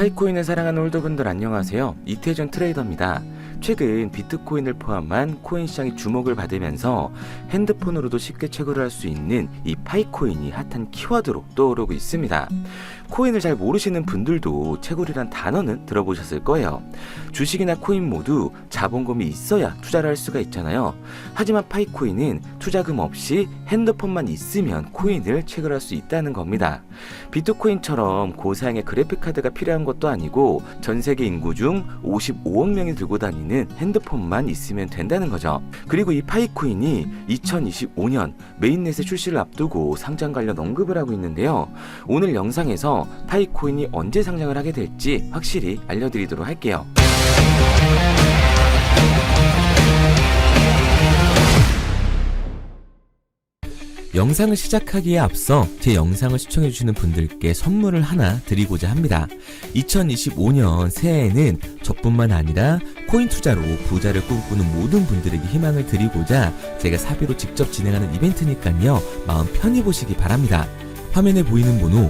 파이코인을 사랑하는 홀더분들 안녕하세요. 이태준 트레이더입니다. 최근 비트코인을 포함한 코인 시장이 주목을 받으면서 핸드폰으로도 쉽게 채굴을 할 수 있는 이 파이코인이 핫한 키워드로 떠오르고 있습니다. 코인을 잘 모르시는 분들도 채굴이란 단어는 들어보셨을 거예요. 주식이나 코인 모두 자본금이 있어야 투자를 할 수가 있잖아요. 하지만 파이코인은 투자금 없이 핸드폰만 있으면 코인을 채굴할 수 있다는 겁니다. 비트코인처럼 고사양의 그래픽카드가 필요한 것도 아니고 전 세계 인구 중 55억 명이 들고 다니는 핸드폰만 있으면 된다는 거죠. 그리고 이 파이코인이 2025년 메인넷의 출시를 앞두고 상장 관련 언급을 하고 있는데요. 오늘 영상에서 파이코인이 언제 상장을 하게 될지 확실히 알려드리도록 할게요. 영상을 시작하기에 앞서 제 영상을 시청해주시는 분들께 선물을 하나 드리고자 합니다. 2025년 새해에는 저뿐만 아니라 코인 투자로 부자를 꿈꾸는 모든 분들에게 희망을 드리고자 제가 사비로 직접 진행하는 이벤트니까요. 마음 편히 보시기 바랍니다. 화면에 보이는 번호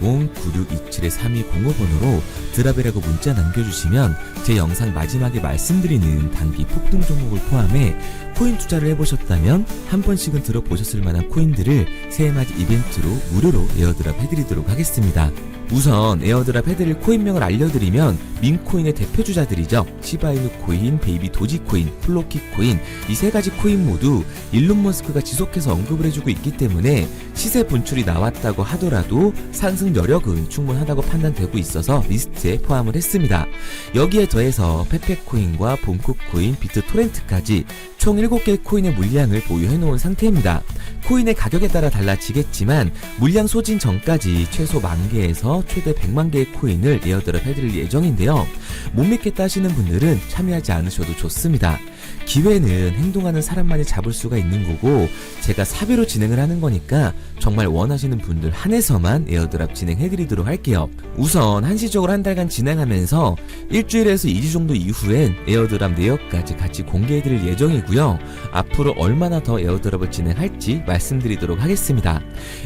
010-9627-3205번으로 드랍이라고 문자 남겨주시면 제 영상 마지막에 말씀드리는 단기 폭등 종목을 포함해 코인 투자를 해보셨다면 한 번씩은 들어보셨을 만한 코인들을 새해맞이 이벤트로 무료로 에어드랍 해드리도록 하겠습니다. 우선 에어드랍 해드릴 코인명을 알려드리면 민코인의 대표 주자들이죠. 시바이누 코인, 베이비 도지 코인, 플로키 코인 이 세 가지 코인 모두 일론 머스크가 지속해서 언급을 해주고 있기 때문에 시세 분출이 나왔다고 하더라도 상승 여력은 충분하다고 판단되고 있어서 리스트에 포함을 했습니다. 여기에 더해서 페페코인과 본코코인, 비트토렌트까지 총 7개의 코인의 물량을 보유해 놓은 상태입니다. 코인의 가격에 따라 달라지겠지만 물량 소진 전까지 최소 만 개에서 최대 100만 개의 코인을 에어드랍 해드릴 예정인데요. 못 믿겠다 하시는 분들은 참여하지 않으셔도 좋습니다. 기회는 행동하는 사람만이 잡을 수가 있는 거고 제가 사비로 진행을 하는 거니까 정말 원하시는 분들 한해서만 에어드랍 진행해드리도록 할게요. 우선 한시적으로 한 달간 진행하면서 일주일에서 2주 정도 이후엔 에어드랍 내역까지 같이 공개해드릴 예정이고요. 앞으로 얼마나 더 에어드랍을 진행할지 말씀드리도록 하겠습니다.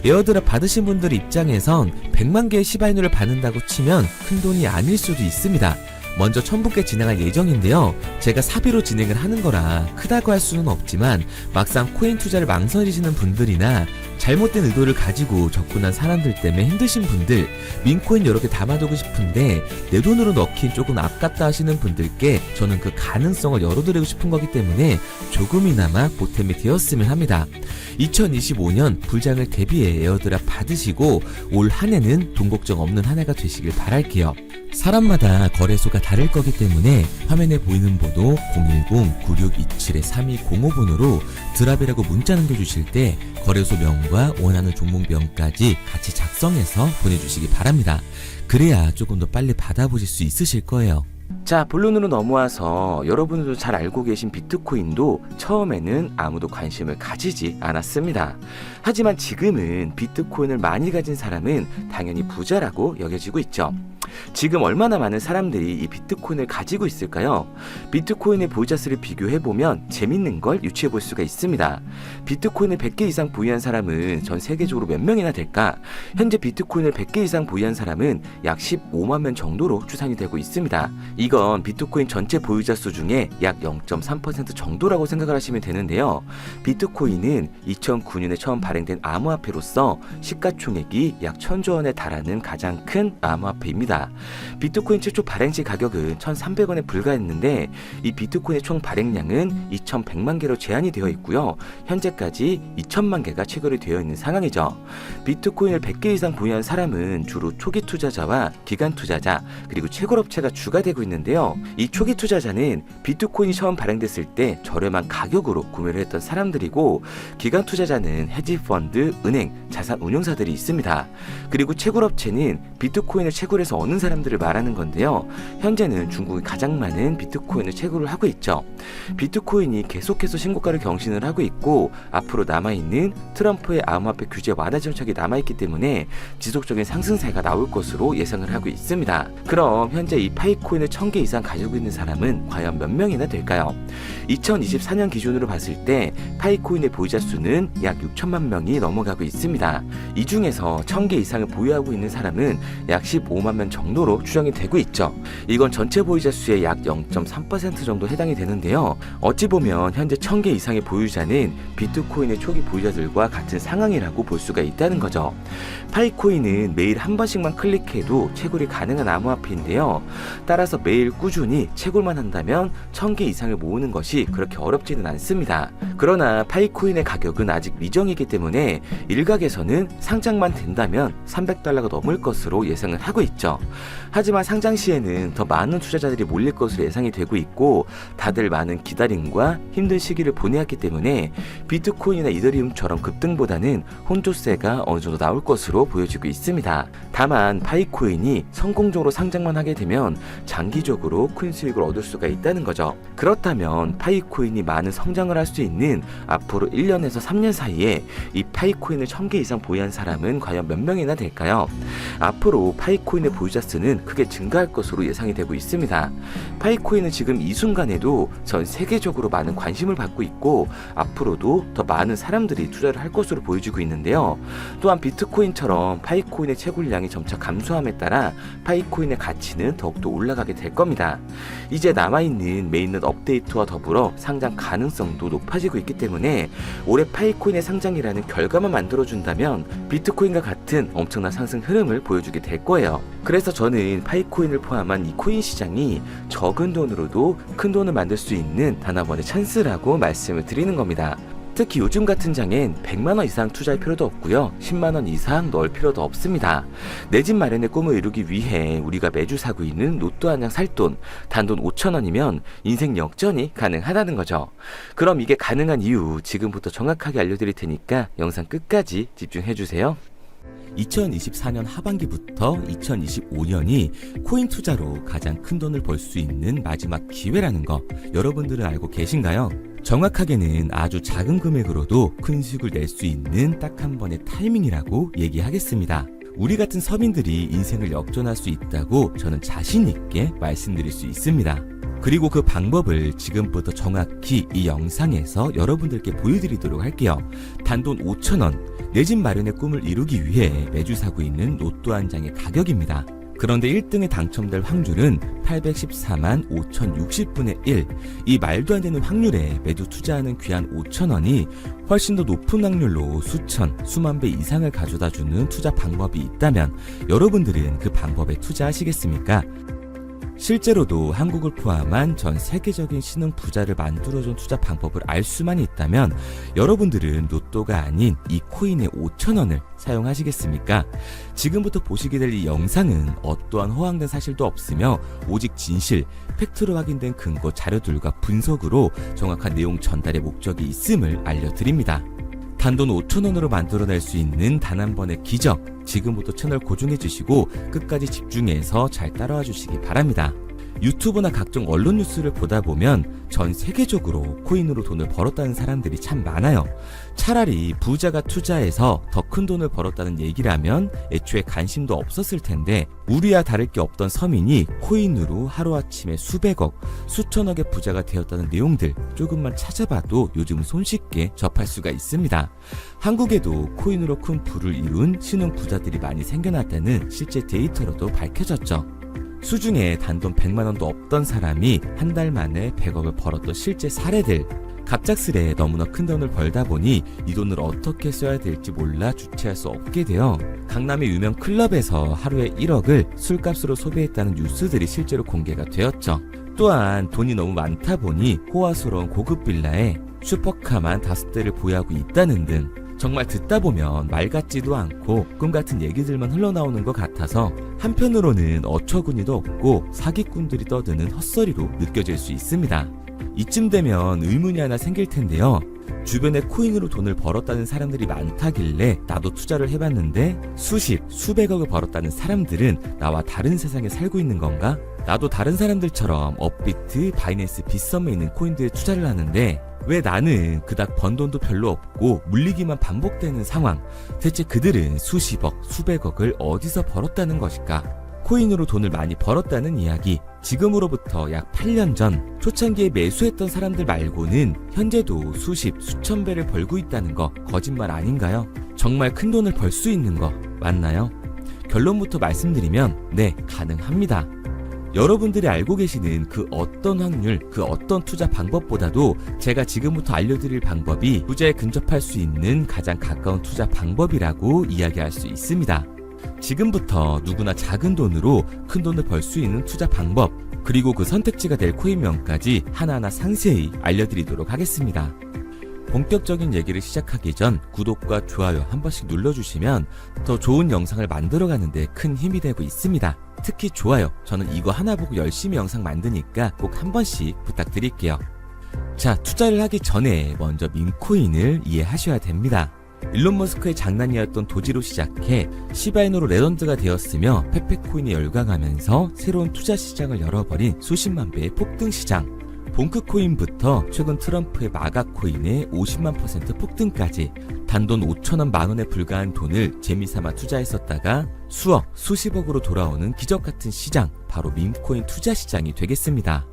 에어드랍 받으신 분들 입장에선 100만 개의 시바이누를 받는다고 치면 큰 돈이 아닐 수도 있습니다. 먼저 1000분께 진행할 예정인데요. 제가 사비로 진행을 하는 거라 크다고 할 수는 없지만 막상 코인 투자를 망설이시는 분들이나 잘못된 의도를 가지고 접근한 사람들 때문에 힘드신 분들, 민코인 여러 개 담아두고 싶은데 내 돈으로 넣긴 조금 아깝다 하시는 분들께 저는 그 가능성을 열어드리고 싶은 거기 때문에 조금이나마 보탬이 되었으면 합니다. 2025년 불장을 대비해 에어드랍 받으시고 올 한 해는 돈 걱정 없는 한 해가 되시길 바랄게요. 사람마다 거래소가 다를 거기 때문에 화면에 보이는 번호 010-9627-3205번으로 드랍이라고 문자 남겨주실 때 거래소 명과 원하는 종목명까지 같이 작성해서 보내주시기 바랍니다. 그래야 조금 더 빨리 받아보실 수 있으실 거예요. 자, 본론으로 넘어와서 여러분들도 잘 알고 계신 비트코인도 처음에는 아무도 관심을 가지지 않았습니다. 하지만 지금은 비트코인을 많이 가진 사람은 당연히 부자라고 여겨지고 있죠. 지금 얼마나 많은 사람들이 이 비트코인을 가지고 있을까요? 비트코인의 보유자 수를 비교해 보면 재밌는 걸 유추해 볼 수가 있습니다. 비트코인을 100개 이상 보유한 사람은 전 세계적으로 몇 명이나 될까? 현재 비트코인을 100개 이상 보유한 사람은 약 15만 명 정도로 추산이 되고 있습니다. 이건 비트코인 전체 보유자 수 중에 약 0.3% 정도라고 생각을 하시면 되는데요. 비트코인은 2009년에 처음 발행된 암호화폐로서 시가총액이 약 1000조 원에 달하는 가장 큰 암호화폐입니다. 비트코인 최초 발행 시 가격은 1,300원에 불과했는데 이 비트코인의 총 발행량은 2,100만 개로 제한이 되어 있고요. 현재까지 2천만 개가 채굴이 되어 있는 상황이죠. 비트코인을 100개 이상 보유한 사람은 주로 초기 투자자와 기간 투자자 그리고 채굴업체가 주가 되고 있는데요. 이 초기 투자자는 비트코인이 처음 발행됐을 때 저렴한 가격으로 구매를 했던 사람들이고 기간 투자자는 헤지 펀드, 은행, 자산 운용사들이 있습니다. 그리고 채굴업체는 비트코인을 채굴해서 얻는 사람들을 말하는 건데요. 현재는 중국이 가장 많은 비트코인을 채굴을 하고 있죠. 비트코인이 계속해서 신고가를 경신을 하고 있고 앞으로 남아있는 트럼프의 암호화폐 규제 완화 정책이 남아있기 때문에 지속적인 상승세가 나올 것으로 예상을 하고 있습니다. 그럼 현재 이 파이코인을 1000개 이상 가지고 있는 사람은 과연 몇 명이나 될까요? 2024년 기준으로 봤을 때 파이코인의 보유자 수는 약 6천만 명이 넘어가고 있습니다. 이 중에서 1000개 이상을 보유하고 있는 사람은 약 15만 명 정도로 추정이 되고 있죠. 이건 전체 보유자 수의 약 0.3% 정도 해당이 되는데요. 어찌 보면 현재 1000개 이상의 보유자는 비트코인의 초기 보유자들과 같은 상황이라고 볼 수가 있다는 거죠. 파이코인은 매일 한 번씩만 클릭해도 채굴이 가능한 암호화폐인데요. 따라서 매일 꾸준히 채굴만 한다면 1000개 이상을 모으는 것이 그렇게 어렵지는 않습니다. 그러나 파이코인의 가격은 아직 미정이기 때문에 일각에서는 상장만 된다면 300달러가 넘을 것으로 예상을 하고 있죠. 하지만 상장 시에는 더 많은 투자자들이 몰릴 것으로 예상이 되고 있고 다들 많은 기다림과 힘든 시기를 보내야 했기 때문에 비트코인이나 이더리움처럼 급등보다는 혼조세가 어느 정도 나올 것으로 보여지고 있습니다. 다만 파이코인이 성공적으로 상장만 하게 되면 장기적으로 큰 수익을 얻을 수가 있다는 거죠. 그렇다면 파이코인이 많은 성장을 할 수 있는 앞으로 1년에서 3년 사이에 이 파이코인을 1000개 이상 보유한 사람은 과연 몇 명이나 될까요? 앞으로 파이코인의 보유자 수는 크게 증가할 것으로 예상이 되고 있습니다. 파이코인은 지금 이 순간에도 전 세계적으로 많은 관심을 받고 있고 앞으로도 더 많은 사람들이 투자를 할 것으로 보여지고 있는데요. 또한 비트코인처럼 파이코인의 채굴량이 점차 감소함에 따라 파이코인의 가치는 더욱더 올라가게 될 겁니다. 이제 남아있는 메인넷 업데이트와 더불어 상장 가능성도 높아지고 있기 때문에 올해 파이코인의 상장이라는 결과만 만들어준다면 비트코인과 같은 엄청난 상승 흐름 을 보여주게 될 거예요. 그래서 저는 파이코인을 포함한 이 코인 시장이 적은 돈으로도 큰 돈을 만들 수 있는 단한 번의 찬스라고 말씀을 드리는 겁니다. 특히 요즘 같은 장엔 100만원 이상 투자할 필요도 없고요. 10만원 이상 넣을 필요도 없습니다. 내 집 마련의 꿈을 이루기 위해 우리가 매주 사고 있는 로또 한 장 살 돈, 단돈 5천원이면 인생 역전이 가능하다는 거죠. 그럼 이게 가능한 이유 지금부터 정확하게 알려드릴 테니까 영상 끝까지 집중해주세요. 2024년 하반기부터 2025년이 코인 투자로 가장 큰 돈을 벌 수 있는 마지막 기회라는 거 여러분들은 알고 계신가요? 정확하게는 아주 작은 금액으로도 큰 수익을 낼 수 있는 딱 한 번의 타이밍이라고 얘기하겠습니다. 우리 같은 서민들이 인생을 역전할 수 있다고 저는 자신 있게 말씀드릴 수 있습니다. 그리고 그 방법을 지금부터 정확히 이 영상에서 여러분들께 보여드리도록 할게요. 단돈 5천원, 내 집 마련의 꿈을 이루기 위해 매주 사고 있는 로또 한 장의 가격입니다. 그런데 1등에 당첨될 확률은 814만 5060분의 1. 이 말도 안 되는 확률에 매주 투자하는 귀한 5천원이 훨씬 더 높은 확률로 수천, 수만 배 이상을 가져다 주는 투자 방법이 있다면 여러분들은 그 방법에 투자하시겠습니까? 실제로도 한국을 포함한 전 세계적인 신흥 부자를 만들어준 투자 방법을 알 수만 있다면 여러분들은 로또가 아닌 이 코인의 5천원을 사용하시겠습니까? 지금부터 보시게 될 이 영상은 어떠한 허황된 사실도 없으며 오직 진실, 팩트로 확인된 근거 자료들과 분석으로 정확한 내용 전달의 목적이 있음을 알려드립니다. 단돈 5천원으로 만들어낼 수 있는 단 한 번의 기적. 지금부터 채널 고정해 주시고 끝까지 집중해서 잘 따라와 주시기 바랍니다. 유튜브나 각종 언론 뉴스를 보다 보면 전 세계적으로 코인으로 돈을 벌었다는 사람들이 참 많아요. 차라리 부자가 투자해서 더 큰 돈을 벌었다는 얘기라면 애초에 관심도 없었을 텐데 우리와 다를 게 없던 서민이 코인으로 하루아침에 수백억, 수천억의 부자가 되었다는 내용들 조금만 찾아봐도 요즘 손쉽게 접할 수가 있습니다. 한국에도 코인으로 큰 부를 이룬 신흥 부자들이 많이 생겨났다는 실제 데이터로도 밝혀졌죠. 수중에 단돈 100만 원도 없던 사람이 한 달 만에 100억을 벌었던 실제 사례들. 갑작스레 너무나 큰 돈을 벌다 보니 이 돈을 어떻게 써야 될지 몰라 주체할 수 없게 되어 강남의 유명 클럽에서 하루에 1억을 술값으로 소비했다는 뉴스들이 실제로 공개가 되었죠. 또한 돈이 너무 많다 보니 호화스러운 고급 빌라에 슈퍼카만 다섯 대를 보유하고 있다는 등 정말 듣다 보면 말 같지도 않고 꿈 같은 얘기들만 흘러나오는 것 같아서 한편으로는 어처구니도 없고 사기꾼들이 떠드는 헛소리로 느껴질 수 있습니다. 이쯤 되면 의문이 하나 생길 텐데요. 주변에 코인으로 돈을 벌었다는 사람들이 많다길래 나도 투자를 해봤는데 수십, 수백억을 벌었다는 사람들은 나와 다른 세상에 살고 있는 건가? 나도 다른 사람들처럼 업비트, 바이낸스, 빗썸에 있는 코인들에 투자를 하는데 왜 나는 그닥 번 돈도 별로 없고 물리기만 반복되는 상황? 대체 그들은 수십억, 수백억을 어디서 벌었다는 것일까? 코인으로 돈을 많이 벌었다는 이야기. 지금으로부터 약 8년 전 초창기에 매수했던 사람들 말고는 현재도 수십, 수천 배를 벌고 있다는 거 거짓말 아닌가요? 정말 큰 돈을 벌 수 있는 거 맞나요? 결론부터 말씀드리면 네, 가능합니다. 여러분들이 알고 계시는 그 어떤 확률, 그 어떤 투자 방법보다도 제가 지금부터 알려드릴 방법이 부자에 근접할 수 있는 가장 가까운 투자 방법이라고 이야기할 수 있습니다. 지금부터 누구나 작은 돈으로 큰 돈을 벌 수 있는 투자 방법, 그리고 그 선택지가 될 코인명까지 하나하나 상세히 알려드리도록 하겠습니다. 본격적인 얘기를 시작하기 전 구독과 좋아요 한 번씩 눌러주시면 더 좋은 영상을 만들어가는데 큰 힘이 되고 있습니다. 특히 좋아요. 저는 이거 하나 보고 열심히 영상 만드니까 꼭 한 번씩 부탁드릴게요. 자, 투자를 하기 전에 먼저 민코인을 이해하셔야 됩니다. 일론 머스크의 장난이었던 도지로 시작해 시바이노로 레전드가 되었으며 페페코인이 열광하면서 새로운 투자 시장을 열어버린 수십만 배의 폭등 시장. 본크코인부터 최근 트럼프의 마가코인의 50만 퍼센트 폭등까지 단돈 5천원 만원에 불과한 돈을 재미삼아 투자했었다가 수억, 수십억으로 돌아오는 기적같은 시장, 바로 밈코인 투자 시장이 되겠습니다.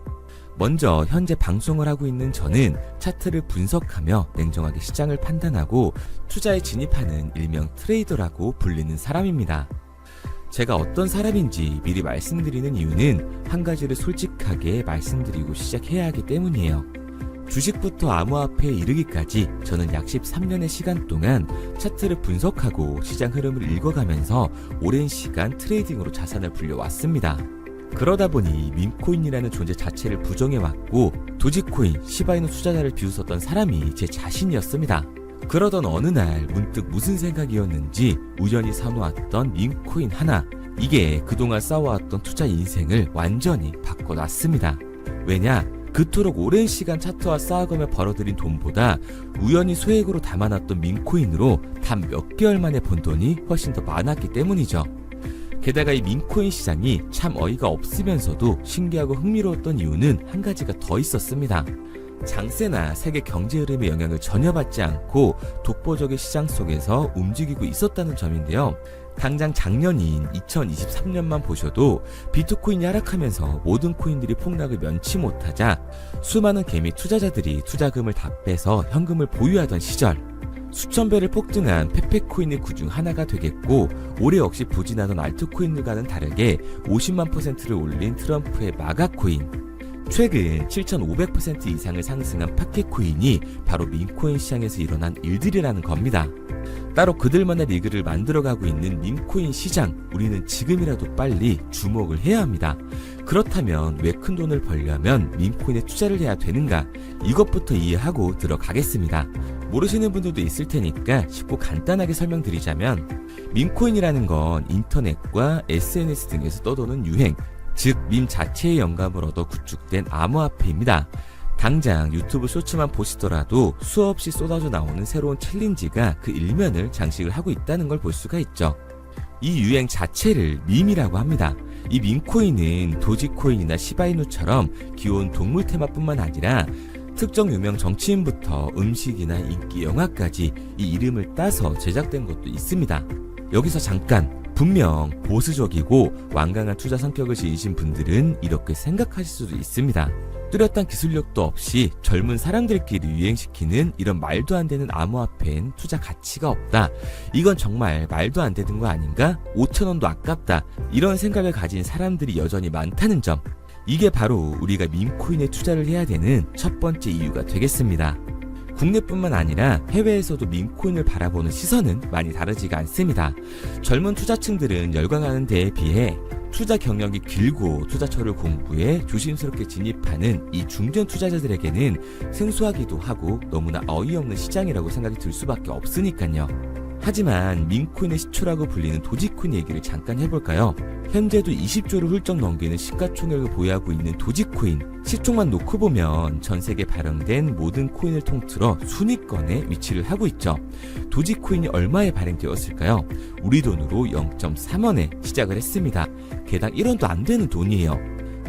먼저 현재 방송을 하고 있는 저는 차트를 분석하며 냉정하게 시장을 판단하고 투자에 진입하는 일명 트레이더라고 불리는 사람입니다. 제가 어떤 사람인지 미리 말씀드리는 이유는 한 가지를 솔직하게 말씀드리고 시작해야 하기 때문이에요. 주식부터 암호화폐에 이르기까지 저는 약 13년의 시간 동안 차트를 분석하고 시장 흐름을 읽어가면서 오랜 시간 트레이딩으로 자산을 불려왔습니다. 그러다 보니 밈코인이라는 존재 자체를 부정해왔고 도지코인, 시바이노 투자자를 비웃었던 사람이 제 자신이었습니다. 그러던 어느 날 문득 무슨 생각이었는지 우연히 사놓았던 밈코인 하나 이게 그동안 쌓아왔던 투자 인생을 완전히 바꿔놨습니다. 왜냐? 그토록 오랜 시간 차트와 쌓아가며 벌어들인 돈보다 우연히 소액으로 담아놨던 민코인으로 단 몇 개월 만에 번 돈이 훨씬 더 많았기 때문이죠. 게다가 이 민코인 시장이 참 어이가 없으면서도 신기하고 흥미로웠던 이유는 한 가지가 더 있었습니다. 장세나 세계 경제 흐름의 영향을 전혀 받지 않고 독보적인 시장 속에서 움직이고 있었다는 점인데요. 당장 작년인 2023년만 보셔도 비트코인이 하락하면서 모든 코인들이 폭락을 면치 못하자 수많은 개미 투자자들이 투자금을 다 빼서 현금을 보유하던 시절 수천 배를 폭등한 페페코인의 그중 하나가 되겠고 올해 역시 부진하던 알트코인들과는 다르게 50만 퍼센트를 올린 트럼프의 마가코인 최근 7,500% 이상을 상승한 파켓코인이 바로 민코인 시장에서 일어난 일들이라는 겁니다. 따로 그들만의 리그를 만들어가고 있는 민코인 시장, 우리는 지금이라도 빨리 주목을 해야 합니다. 그렇다면 왜 큰 돈을 벌려면 민코인에 투자를 해야 되는가? 이것부터 이해하고 들어가겠습니다. 모르시는 분들도 있을 테니까 쉽고 간단하게 설명드리자면 민코인이라는 건 인터넷과 SNS 등에서 떠도는 유행, 즉 밈 자체의 영감을 얻어 구축된 암호화폐입니다. 당장 유튜브 쇼츠만 보시더라도 수없이 쏟아져 나오는 새로운 챌린지가 그 일면을 장식을 하고 있다는 걸 볼 수가 있죠. 이 유행 자체를 밈이라고 합니다. 이 밈코인은 도지코인이나 시바이누처럼 귀여운 동물 테마뿐만 아니라 특정 유명 정치인부터 음식이나 인기 영화까지 이 이름을 따서 제작된 것도 있습니다. 여기서 잠깐 분명 보수적이고 완강한 투자 성격을 지니신 분들은 이렇게 생각하실 수도 있습니다. 뚜렷한 기술력도 없이 젊은 사람들끼리 유행시키는 이런 말도 안 되는 암호화폐엔 투자 가치가 없다. 이건 정말 말도 안 되는 거 아닌가? 5천원도 아깝다. 이런 생각을 가진 사람들이 여전히 많다는 점. 이게 바로 우리가 밈코인에 투자를 해야 되는 첫 번째 이유가 되겠습니다. 국내뿐만 아니라 해외에서도 밈코인을 바라보는 시선은 많이 다르지가 않습니다. 젊은 투자층들은 열광하는 데에 비해 투자 경력이 길고 투자처를 공부해 조심스럽게 진입하는 이 중견 투자자들에게는 생소하기도 하고 너무나 어이없는 시장이라고 생각이 들 수밖에 없으니까요. 하지만 민코인의 시초라고 불리는 도지코인 얘기를 잠깐 해볼까요? 현재도 20조를 훌쩍 넘기는 시가총액을 보유하고 있는 도지코인 시총만 놓고 보면 전 세계 발행된 모든 코인을 통틀어 순위권에 위치를 하고 있죠. 도지코인이 얼마에 발행되었을까요? 우리 돈으로 0.3원에 시작을 했습니다. 개당 1원도 안 되는 돈이에요.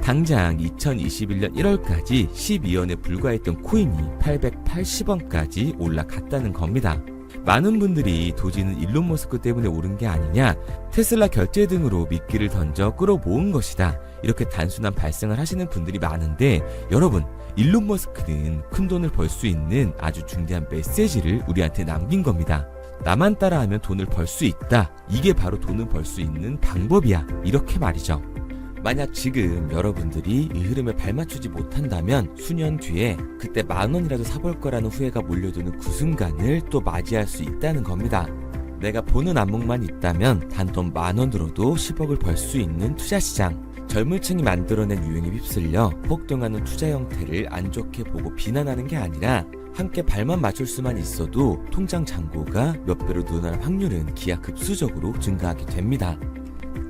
당장 2021년 1월까지 12원에 불과했던 코인이 880원까지 올라갔다는 겁니다. 많은 분들이 도지는 일론 머스크 때문에 오른 게 아니냐, 테슬라 결제 등으로 미끼를 던져 끌어모은 것이다. 이렇게 단순한 발생을 하시는 분들이 많은데, 여러분, 일론 머스크는 큰 돈을 벌 수 있는 아주 중대한 메시지를 우리한테 남긴 겁니다. 나만 따라하면 돈을 벌 수 있다. 이게 바로 돈을 벌 수 있는 방법이야. 이렇게 말이죠. 만약 지금 여러분들이 이 흐름에 발맞추지 못한다면 수년 뒤에 그때 만 원이라도 사볼 거라는 후회가 몰려드는 그 순간을 또 맞이할 수 있다는 겁니다. 내가 보는 안목만 있다면 단돈 만 원으로도 10억을 벌 수 있는 투자 시장. 젊은 층이 만들어낸 유행에 휩쓸려 폭등하는 투자 형태를 안 좋게 보고 비난하는 게 아니라 함께 발만 맞출 수만 있어도 통장 잔고가 몇 배로 늘어날 확률은 기하급수적으로 증가하게 됩니다.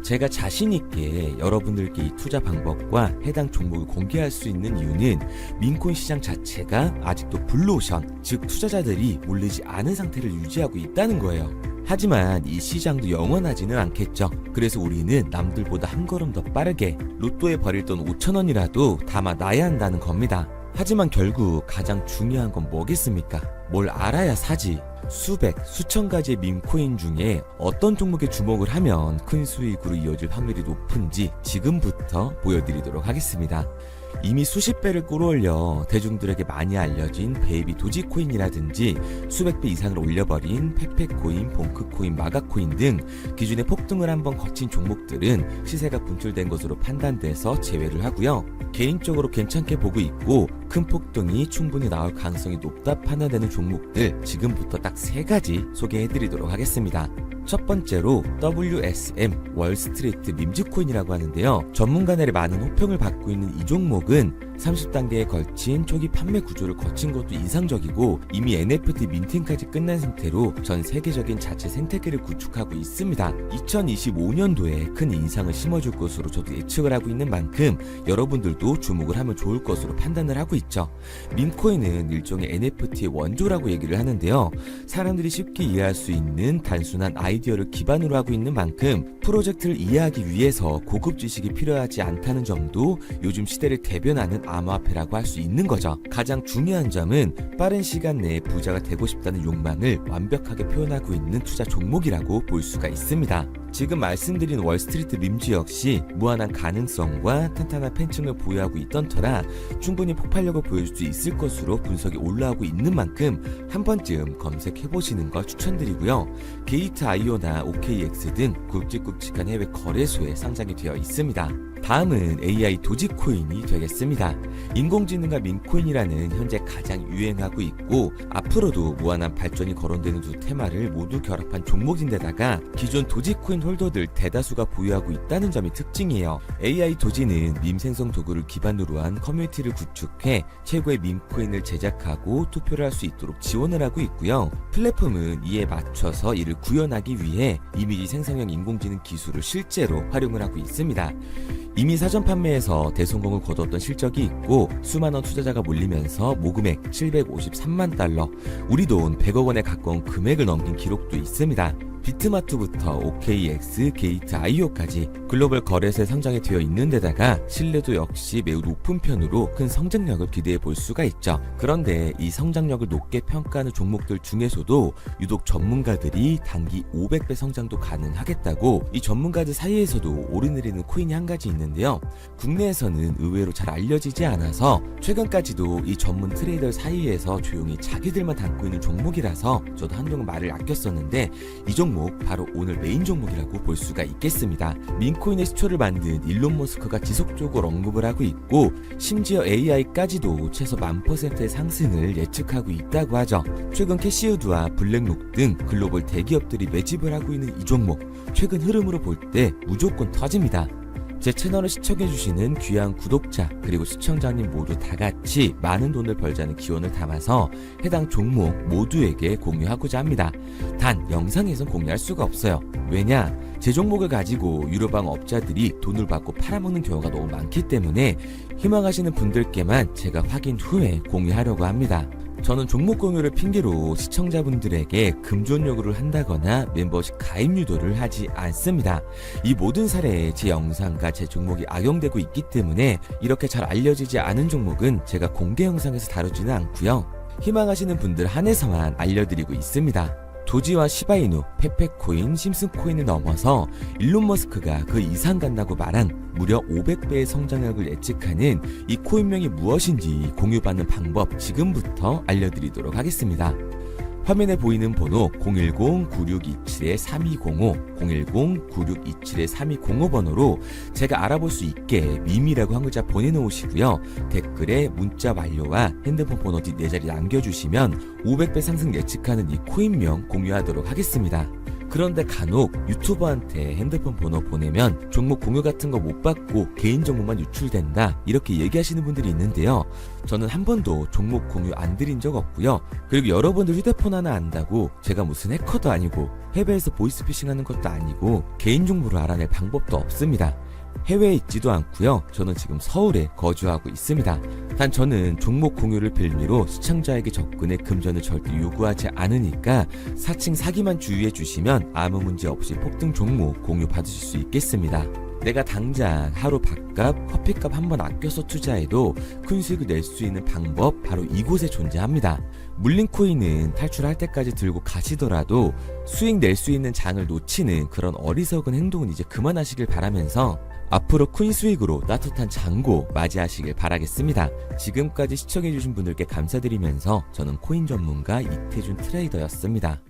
제가 자신있게 여러분들께 이 투자 방법과 해당 종목을 공개할 수 있는 이유는 민코인 시장 자체가 아직도 블루오션, 즉 투자자들이 몰리지 않은 상태를 유지하고 있다는 거예요. 하지만 이 시장도 영원하지는 않겠죠. 그래서 우리는 남들보다 한 걸음 더 빠르게 로또에 버릴 돈 5천원이라도 담아 놔야 한다는 겁니다. 하지만 결국 가장 중요한 건 뭐겠습니까? 뭘 알아야 사지. 수백, 수천 가지의 밈코인 중에 어떤 종목에 주목을 하면 큰 수익으로 이어질 확률이 높은지 지금부터 보여드리도록 하겠습니다. 이미 수십 배를 끌어올려 대중들에게 많이 알려진 베이비 도지코인이라든지 수백 배 이상을 올려버린 페페코인, 봉크코인, 마가코인 등 기존의 폭등을 한번 거친 종목들은 시세가 분출된 것으로 판단돼서 제외를 하고요. 개인적으로 괜찮게 보고 있고 큰 폭등이 충분히 나올 가능성이 높다 판단되는 종목들 지금부터 딱 세 가지 소개해드리도록 하겠습니다. 첫 번째로 WSM 월스트리트 밈즈코인이라고 하는데요. 전문가들의 많은 호평을 받고 있는 이 종목은 30단계에 걸친 초기 판매 구조를 거친 것도 인상적이고 이미 NFT 민팅까지 끝난 상태로 전 세계적인 자체 생태계를 구축하고 있습니다. 2025년도에 큰 인상을 심어줄 것으로 저도 예측을 하고 있는 만큼 여러분들도 주목을 하면 좋을 것으로 판단을 하고 있 죠. 밈코인은 일종의 NFT의 원조라고 얘기를 하는데요. 사람들이 쉽게 이해할 수 있는 단순한 아이디어를 기반으로 하고 있는 만큼 프로젝트를 이해하기 위해서 고급 지식이 필요하지 않다는 점도 요즘 시대를 대변하는 암호화폐라고 할 수 있는 거죠. 가장 중요한 점은 빠른 시간 내에 부자가 되고 싶다는 욕망을 완벽하게 표현하고 있는 투자 종목이라고 볼 수가 있습니다. 지금 말씀드린 월스트리트 림즈 역시 무한한 가능성과 탄탄한 팬층을 보유하고 있던 터라 충분히 폭발력을 보여줄 수 있을 것으로 분석이 올라오고 있는 만큼 한 번쯤 검색해 보시는 걸 추천드리고요. 게이트 아이오나 OKX 등 굵직굵직한 해외 거래소에 상장이 되어 있습니다. 다음은 AI 도지코인이 되겠습니다. 인공지능과 민코인이라는 현재 가장 유행하고 있고 앞으로도 무한한 발전이 거론되는 두 테마를 모두 결합한 종목인데다가 기존 도지코인 홀더들 대다수가 보유하고 있다는 점이 특징이에요. AI 도지는 밈 생성 도구를 기반으로 한 커뮤니티를 구축해 최고의 밈코인을 제작하고 투표를 할 수 있도록 지원을 하고 있고요. 플랫폼은 이에 맞춰서 이를 구현하기 위해 이미지 생성형 인공지능 기술을 실제로 활용을 하고 있습니다. 이미 사전 판매에서 대성공을 거뒀던 실적이 있고 수많은 투자자가 몰리면서 모금액 753만 달러, 우리 돈 100억 원에 가까운 금액을 넘긴 기록도 있습니다. 비트마트부터 OKX, 게이트 IO까지 글로벌 거래소에 상장이 되어 있는 데다가 신뢰도 역시 매우 높은 편으로 큰 성장력을 기대해 볼 수가 있죠. 그런데 이 성장력을 높게 평가하는 종목들 중에서도 유독 전문가들이 단기 500배 성장도 가능하겠다고 이 전문가들 사이에서도 오르내리는 코인이 한 가지 있는데요. 국내에서는 의외로 잘 알려지지 않아서 최근까지도 이 전문 트레이더 사이에서 조용히 자기들만 담고 있는 종목이라서 저도 한동안 말을 아꼈었는데 이 종목 바로 오늘 메인 종목이라고 볼 수가 있겠습니다. 민코인의 시초를 만든 일론 머스크가 지속적으로 언급을 하고 있고 심지어 AI까지도 최소 만 퍼센트의 상승을 예측하고 있다고 하죠. 최근 캐시우드와 블랙록 등 글로벌 대기업들이 매집을 하고 있는 이 종목 최근 흐름으로 볼 때 무조건 터집니다. 제 채널을 시청해주시는 귀한 구독자 그리고 시청자님 모두 다 같이 많은 돈을 벌자는 기원을 담아서 해당 종목 모두에게 공유하고자 합니다. 단 영상에선 공유할 수가 없어요. 왜냐? 제 종목을 가지고 유료방 업자들이 돈을 받고 팔아먹는 경우가 너무 많기 때문에 희망하시는 분들께만 제가 확인 후에 공유하려고 합니다. 저는 종목 공유를 핑계로 시청자분들에게 금전 요구를 한다거나 멤버십 가입 유도를 하지 않습니다. 이 모든 사례에 제 영상과 제 종목이 악용되고 있기 때문에 이렇게 잘 알려지지 않은 종목은 제가 공개 영상에서 다루지는 않고요. 희망하시는 분들 한해서만 알려드리고 있습니다. 도지와 시바이누, 페페코인, 심슨코인을 넘어서 일론 머스크가 그 이상 간다고 말한 무려 500배의 성장력을 예측하는 이 코인명이 무엇인지 공유받는 방법 지금부터 알려드리도록 하겠습니다. 화면에 보이는 번호 010-9627-3205, 010-9627-3205 번호로 제가 알아볼 수 있게 미미라고 한 글자 보내놓으시고요. 댓글에 문자 완료와 핸드폰 번호 뒷네 자리 남겨주시면 500배 상승 예측하는 이 코인명 공유하도록 하겠습니다. 그런데 간혹 유튜버한테 핸드폰 번호 보내면 종목 공유 같은 거 못 받고 개인 정보만 유출된다 이렇게 얘기하시는 분들이 있는데요. 저는 한 번도 종목 공유 안 드린 적 없고요. 그리고 여러분들 휴대폰 하나 안다고 제가 무슨 해커도 아니고 해외에서 보이스피싱 하는 것도 아니고 개인 정보를 알아낼 방법도 없습니다. 해외에 있지도 않고요. 저는 지금 서울에 거주하고 있습니다. 단 저는 종목 공유를 빌미로 시청자에게 접근의 금전을 절대 요구하지 않으니까 사칭 사기만 주의해 주시면 아무 문제 없이 폭등 종목 공유 받으실 수 있겠습니다. 내가 당장 하루 밥값, 커피값 한번 아껴서 투자해도 큰 수익을 낼 수 있는 방법 바로 이곳에 존재합니다. 물린 코인은 탈출할 때까지 들고 가시더라도 수익 낼 수 있는 장을 놓치는 그런 어리석은 행동은 이제 그만하시길 바라면서 앞으로 큰 수익으로 따뜻한 장고 맞이하시길 바라겠습니다. 지금까지 시청해주신 분들께 감사드리면서 저는 코인 전문가 이태준 트레이더였습니다.